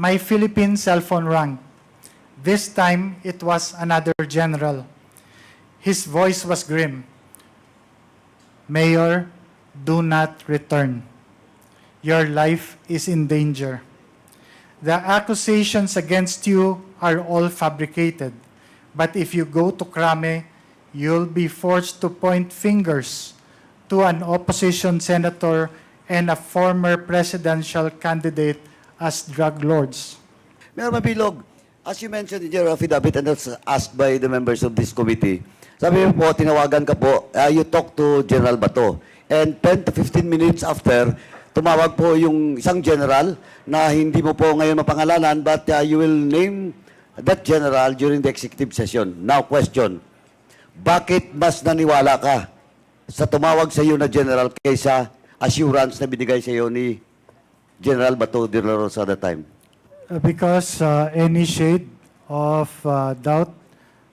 my Philippine cell phone rang. This time, it was another general. His voice was grim. Mayor, do not return. Your life is in danger. The accusations against you are all fabricated. But if you go to Krame, you'll be forced to point fingers to an opposition senator and a former presidential candidate as drug lords. Mayor Mabilog, as you mentioned in your affidavit and that's asked by the members of this committee, sabi mo po, tinawagan ka po, uh, you talk to General Bato. And 10 to 15 minutes after, tumawag po yung isang general na hindi mo po ngayon mapangalanan but uh, you will name that general during the executive session. Now, question. Bakit mas naniwala ka sa tumawag sa iyo na general kaysa assurance na binigay sa iyo ni General Bato de la Rosa that time? Uh, Because uh, any shade of uh, doubt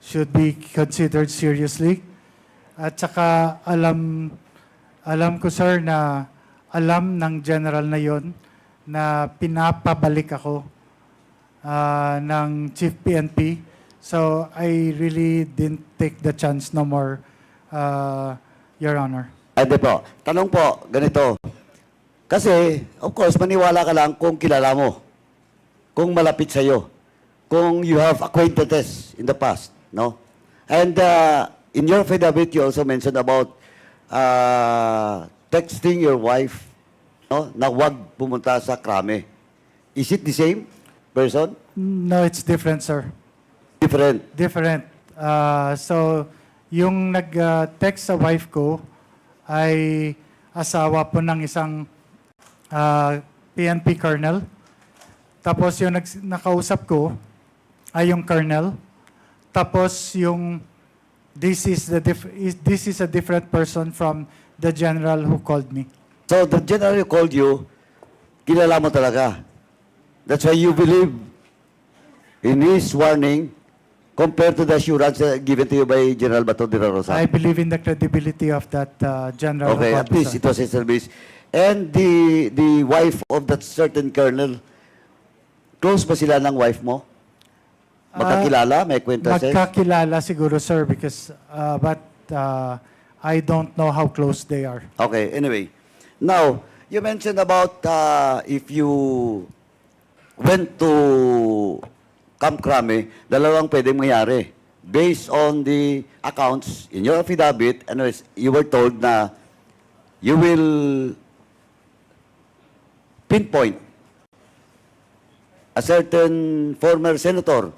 should be considered seriously. At saka alam, alam ko sir na alam ng general na yon na pinapabalik ako uh, ng Chief PNP. So I really didn't take the chance no more, uh, Your Honor. Ay, di po. Tanong po, ganito. Kasi, of course, maniwala ka lang kung kilala mo. Kung malapit sa'yo. Kung you have acquaintances in the past. No? And uh, in your affidavit, you also mentioned about uh, texting your wife no, na wag pumunta sa krame. Is it the same person? No, it's different, sir. Different. Different. Uh, so, yung nag-text sa wife ko ay asawa po ng isang uh, PNP colonel. Tapos yung nags- nakausap ko ay yung colonel. Tapos yung this is the dif- is- this is a different person from the general who called me. So, the general who called you, kilala mo talaga. That's why you believe in his warning compared to the assurance uh, given to you by General Bato de la Rosa. I believe in the credibility of that uh, general. okay, at least sir. it was a service. And the the wife of that certain colonel, close ba sila ng wife mo? Magkakilala? May kwenta siya? Magkakilala siguro, sir, because, uh, but uh, I don't know how close they are. Okay, anyway. Now, you mentioned about uh, if you went to Camp Crame, dalawang pwedeng mangyari. Based on the accounts in your affidavit, anyways, you were told na you will pinpoint a certain former senator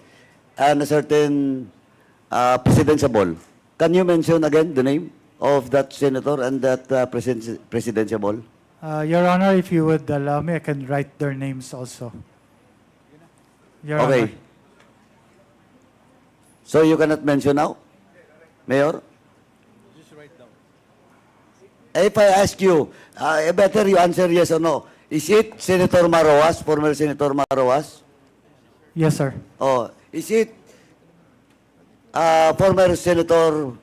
and a certain uh, presidential. Can you mention again the name of that senator and that uh, presiden- presidential? Uh, Your Honor, if you would allow me, I can write their names also. Your Okay. Honor. So you cannot mention now, Mayor? If I ask you, uh, better you answer yes or no. Is it Senator Maroas, former Senator Maroas? Yes, sir. Oh, is it uh, former Senator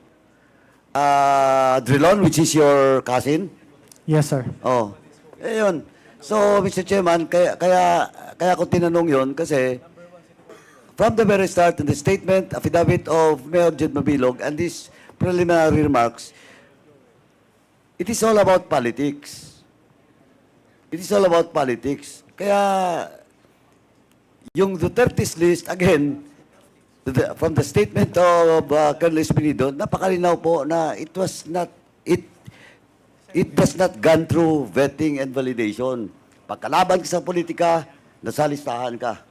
uh, Drilon, which is your cousin? Yes, sir. Oh, ayun. So, Mr. Chairman, kaya, kaya, kaya ko tinanong yon kasi from the very start in the statement, affidavit of Mayor Jed Mabilog and these preliminary remarks, it is all about politics. It is all about politics. Kaya, yung Duterte's list, again, the- from the statement of uh, Colonel Espinido, napakalinaw po na it was not, it it does not gone through vetting and validation. Pagkalaban ka sa politika, nasa listahan ka.